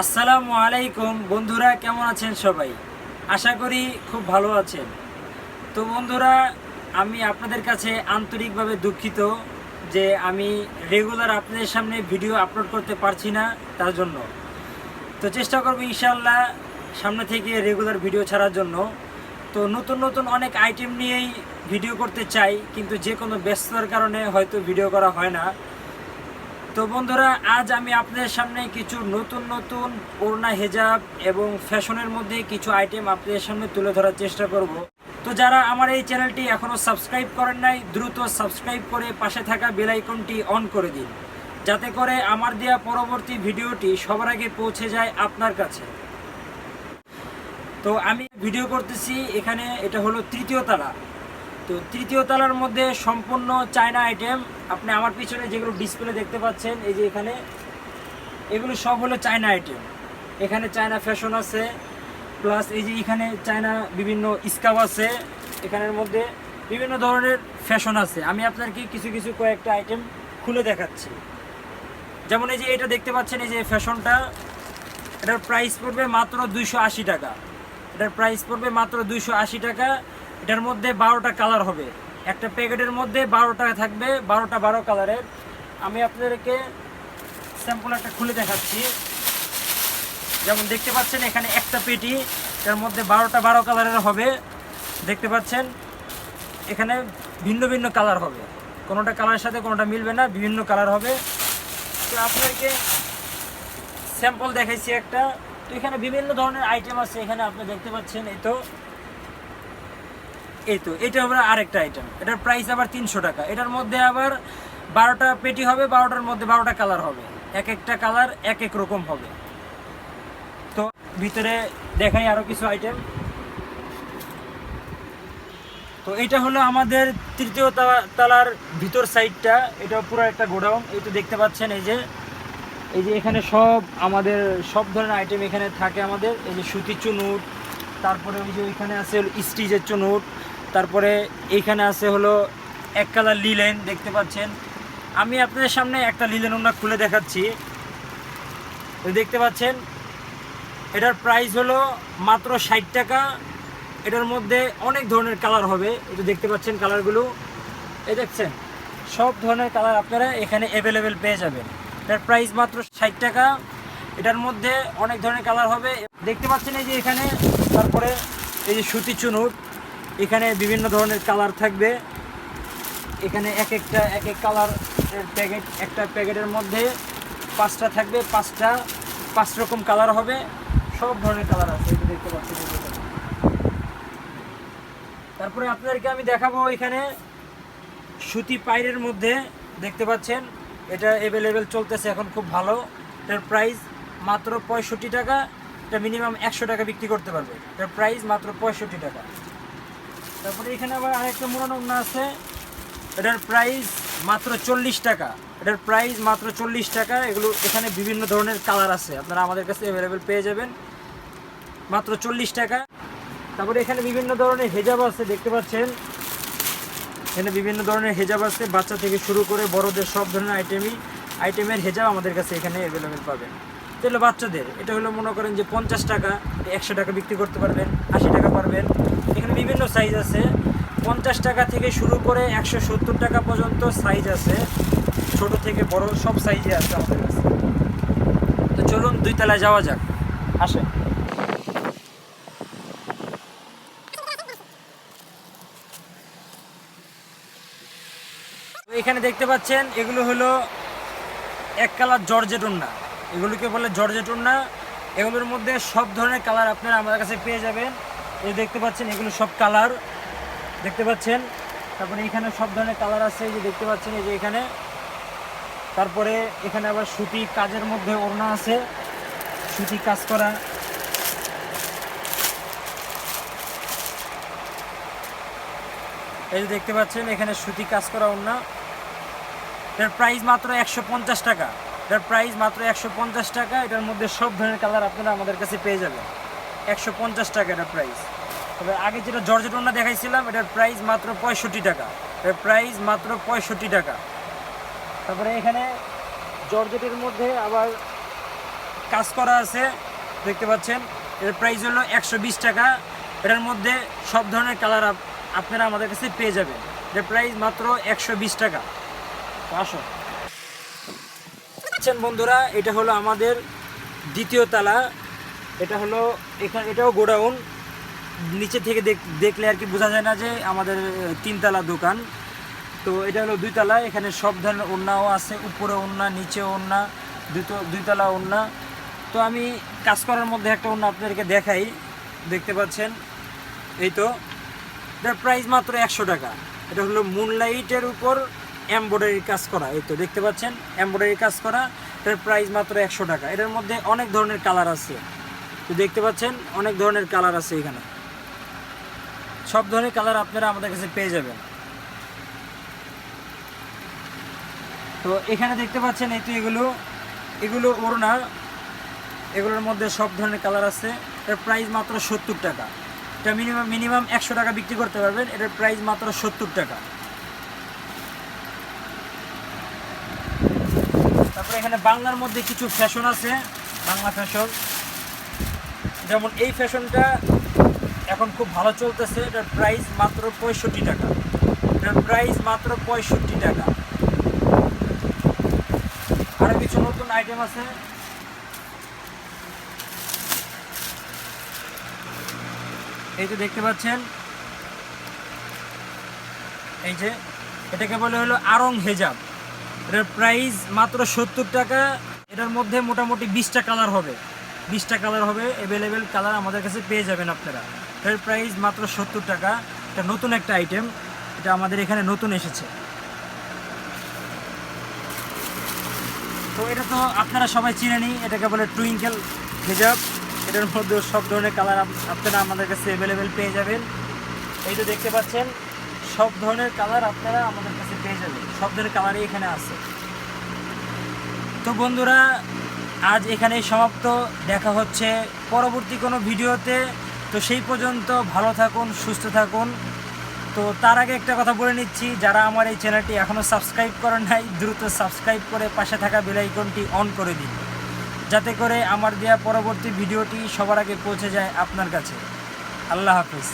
আসসালামু আলাইকুম। বন্ধুরা, কেমন আছেন সবাই? আশা করি খুব ভালো আছেন। তো বন্ধুরা, আমি আপনাদের কাছে আন্তরিকভাবে দুঃখিত যে আমি রেগুলার আপনাদের সামনে ভিডিও আপলোড করতে পারছি না তার জন্য। তো চেষ্টা করব ইনশাল্লাহ সামনে থেকে রেগুলার ভিডিও ছাড়ার জন্য। তো নতুন নতুন অনেক আইটেম নিয়েই ভিডিও করতে চাই, কিন্তু যে কোনো ব্যস্ততার কারণে হয়তো ভিডিও করা হয় না। তো বন্ধুরা, আজ আমি আপনাদের সামনে কিছু নতুন নতুন ওড়না, হেজাব এবং ফ্যাশনের মধ্যে কিছু আইটেম আপনাদের সামনে তুলে ধরার চেষ্টা করব। তো যারা আমার এই চ্যানেলটি এখনও সাবস্ক্রাইব করেন নাই, দ্রুত সাবস্ক্রাইব করে পাশে থাকা বেল আইকনটি অন করে দিন, যাতে করে আমার দেওয়া পরবর্তী ভিডিওটি সবার আগে পৌঁছে যায় আপনার কাছে। তো আমি ভিডিও করতেছি, এখানে এটা হলো তৃতীয় তালা। তো তৃতীয় তলার মধ্যে সম্পূর্ণ চায়না আইটেম আপনি আমার পিছনে যেগুলো ডিসপ্লে দেখতে পাচ্ছেন, এই যে এখানে, এগুলো সব হলো চায়না আইটেম এখানে চায়না ফ্যাশন আছে প্লাস এই যে এখানে চায়না বিভিন্ন স্কাব আছে, এখানের মধ্যে বিভিন্ন ধরনের ফ্যাশন আছে। আমি আপনাকে কিছু কিছু কয়েকটা আইটেম খুলে দেখাচ্ছি। যেমন এই যে এটা দেখতে পাচ্ছেন, এই যে ফ্যাশনটা, এটার প্রাইস পড়বে মাত্র দুইশো আশি টাকা। এটার প্রাইস পড়বে মাত্র দুইশো আশি টাকা। এটার মধ্যে বারোটা কালার হবে। একটা প্যাকেটের মধ্যে বারোটা থাকবে, বারোটা বারো কালারের আমি আপনাদেরকে স্যাম্পল একটা খুলে দেখাচ্ছি। যেমন দেখতে পাচ্ছেন, এখানে একটা পেটি এর মধ্যে বারোটা বারো কালারের হবে। দেখতে পাচ্ছেন, এখানে ভিন্ন ভিন্ন কালার হবে। কোনোটা কালারের সাথে, কোনোটা মিলবে না, বিভিন্ন কালার হবে। তো আপনাদেরকে স্যাম্পল দেখাইছি একটা। তো এখানে বিভিন্ন ধরনের আইটেম আছে, এখানে আপনি দেখতে পাচ্ছেন, এই তো। এই তো এটা হবে আরেকটা আইটেম এটার প্রাইস আবার তিনশো টাকা। এটার মধ্যে আবার বারোটা পেটি হবে, বারোটার মধ্যে বারোটা কালার হবে। এক একটা কালার এক এক রকম হবে। তো ভিতরে দেখাই আরও কিছু আইটেম তো এটা হলো আমাদের তৃতীয় তালার ভিতর সাইডটা এটা পুরো একটা গোডাউন। এই তো দেখতে পাচ্ছেন এই যে এই যে এখানে সব আমাদের, সব ধরনের আইটেম এখানে থাকে আমাদের। এই যে সুতি চুনুট তারপরে ওই যে ওইখানে আছে হলো স্টিচের চুনুট, তারপরে এইখানে আছে হলো এক কালার লিলেন, দেখতে পাচ্ছেন। আমি আপনাদের সামনে একটা লিলেন ওনা খুলে দেখাচ্ছি। দেখতে পাচ্ছেন, এটার প্রাইস হলো মাত্র ষাট টাকা। এটার মধ্যে অনেক ধরনের কালার হবে। এটা দেখতে পাচ্ছেন কালারগুলো এই দেখছেন, সব ধরনের কালার আপনারা এখানে অ্যাভেলেবেল পেয়ে যাবেন। এটার প্রাইস মাত্র ষাট টাকা। এটার মধ্যে অনেক ধরনের কালার হবে। দেখতে পাচ্ছেন এই যে এখানে তারপরে এই যে সুতি চুনুট এখানে বিভিন্ন ধরনের কালার থাকবে এখানে এক একটা, এক এক কালার প্যাকেট, একটা প্যাকেটের মধ্যে পাঁচটা থাকবে, পাঁচটা, পাঁচ রকম কালার হবে, সব ধরনের কালার আছে এটা দেখতে পাচ্ছেন। তারপরে আপনাদেরকে আমি দেখাবো এখানে সুতি পাইরের মধ্যে, দেখতে পাচ্ছেন, এটা অ্যাভেলেবেল চলতেছে এখন খুব ভালো এটার প্রাইস মাত্র পঁয়ষট্টি টাকা এটা মিনিমাম একশো টাকা বিক্রি করতে পারবে। এটার প্রাইস মাত্র পঁয়ষট্টি টাকা। তারপরে এখানে আবার আরেকটা মোড়ানো আছে। এটার প্রাইস মাত্র চল্লিশ টাকা। এটার প্রাইস মাত্র চল্লিশ টাকা। এগুলো এখানে বিভিন্ন ধরনের কালার আছে। আপনারা আমাদের কাছে অ্যাভেলেবেল পেয়ে যাবেন। মাত্র চল্লিশ টাকা। তারপরে এখানে বিভিন্ন ধরনের হেজাব আছে, দেখতে পাচ্ছেন? এখানে বিভিন্ন ধরনের হেজাব আছে। বাচ্চা থেকে শুরু করে বড়দের সব ধরনের আইটেমই আইটেমের হেজাব আমাদের কাছে এখানে অ্যাভেলেবেল পাবেন। এটা হলো বাচ্চাদের, এটা হলো মনে করেন যে পঞ্চাশ টাকা, একশো টাকা বিক্রি করতে পারবেন, আশি টাকা পারবেন। এখানে বিভিন্ন সাইজ আছে। পঞ্চাশ টাকা থেকে শুরু করে একশো সত্তর টাকা পর্যন্ত সাইজ আছে। ছোট থেকে বড় সব সাইজে আছে আমাদের কাছে। তো চলুন দুই তলায় যাওয়া যাক। আসেন। তো এখানে দেখতে পাচ্ছেন, এগুলো হলো এক কালার জর্জেট এগুলোকে বলে জর্জেট ওড়না এগুলোর মধ্যে সব ধরনের কালার আপনারা আমাদের কাছে পেয়ে যাবেন। এই দেখতে পাচ্ছেন, এগুলো সব কালার। দেখতে পাচ্ছেন? তারপরে এখানে সব ধরনের কালার আছে, এই যে দেখতে পাচ্ছেন, এই যে এখানে। তারপরে এখানে আবার সুতি কাজের মধ্যে ওড়না আছে। সুতি কাজ করা। এই যে দেখতে পাচ্ছেন, এখানে সুতি কাজ করা ওড়না। এটার প্রাইস মাত্র একশো পঞ্চাশ টাকা। এটার প্রাইস মাত্র একশো পঞ্চাশ টাকা, এটার মধ্যে সব ধরনের কালার আপনারা আমাদের কাছে পেয়ে যাবেন। একশো পঞ্চাশ টাকা এটার প্রাইস তবে আগে যেটা জর্জেট ওড়না দেখাইছিলাম, এটার প্রাইস মাত্র পঁয়ষট্টি টাকা। এটার প্রাইস মাত্র পঁয়ষট্টি টাকা। তারপরে এখানে জর্জেটের মধ্যে আবার কাজ করা আছে, দেখতে পাচ্ছেন। এর প্রাইস হলো একশো বিশ টাকা। এটার মধ্যে সব ধরনের কালার আপনারা আমাদের কাছে পেয়ে যাবেন। এর প্রাইস মাত্র একশো বিশ টাকা। আসো দেখছেন বন্ধুরা, এটা হলো আমাদের দ্বিতীয় তালা। এটা হলো এখানে, এটাও গোডাউন। নিচে থেকে দেখ- দেখলে আর কি বোঝা যায় না যে আমাদের তিনতলা দোকান। তো এটা হলো দুইতলা এখানে সব ধরনের ওড়নাও আছে, উপরে ওড়না, নিচে ওড়না, দুটো দুইতলা ওড়না। তো আমি কাজ করার মধ্যে একটা ওড়না আপনাদেরকে দেখাই, দেখতে পাচ্ছেন? এই তো, এটার প্রাইস মাত্র একশো টাকা। এটা হলো মুনলাইটের উপর এমব্রয়ডারি কাজ করা, এই তো দেখতে পাচ্ছেন এমব্রয়ডারি কাজ করা, এটার প্রাইস মাত্র একশো টাকা। এটার মধ্যে অনেক ধরনের কালার আছে। তো দেখতে পাচ্ছেন, অনেক ধরনের কালার আছে এখানে। সব ধরনের কালার আপনারা আমাদের কাছে পেয়ে যাবেন। তো এখানে দেখতে পাচ্ছেন, এই তো এগুলো এগুলো ওড়না, এগুলোর মধ্যে সব ধরনের কালার আছে। এর প্রাইস মাত্র সত্তর টাকা। এটা মিনিমাম মিনিমাম একশো টাকা বিক্রি করতে পারবেন, এটার প্রাইস মাত্র সত্তর টাকা। তারপরে এখানে বাংলার মধ্যে কিছু ফ্যাশন আছে, বাংলা ফ্যাশন যেমন এই ফ্যাশনটা এখন খুব ভালো চলতেছে, এটার প্রাইস মাত্র পঁয়ষট্টি টাকা। এটার প্রাইস মাত্র পঁয়ষট্টি টাকা। আরও কিছু নতুন আইটেম আছে। এই যে দেখতে পাচ্ছেন, এই যে এটাকে বলে হলো আরং হেজাব। এটার প্রাইস মাত্র সত্তর টাকা। এটার মধ্যে মোটামুটি বিশটা কালার হবে। বিশটা কালার হবে অ্যাভেলেবেল কালার আমাদের কাছে পেয়ে যাবেন আপনারা। এটার প্রাইস মাত্র সত্তর টাকা। এটা নতুন একটা আইটেম এটা আমাদের এখানে নতুন এসেছে। তো এটা তো আপনারা সবাই চিনেনি এটাকে বলে টুইঙ্কেল হেজাব এটার মধ্যে সব ধরনের কালার আপনারা আমাদের কাছে অ্যাভেলেবেল পেয়ে যাবেন। এই তো দেখতে পাচ্ছেন, সব ধরনের কালার আপনারা আমাদের কাছে পেয়ে যাবেন সব ধরনের কালারই এখানে আছে। তো বন্ধুরা, আজ এখানেই সমাপ্ত। দেখা হচ্ছে পরবর্তী কোনো ভিডিওতে। তো সেই পর্যন্ত ভালো থাকুন, সুস্থ থাকুন। তো তার আগে একটা কথা বলে নিচ্ছি, যারা আমার এই চ্যানেলটি এখনও সাবস্ক্রাইব করেন নাই, দ্রুত সাবস্ক্রাইব করে পাশে থাকা বেল আইকনটি অন করে দিন। যাতে করে আমার দেওয়া পরবর্তী ভিডিওটি সবার আগে পৌঁছে যায় আপনার কাছে। আল্লাহ হাফিজ।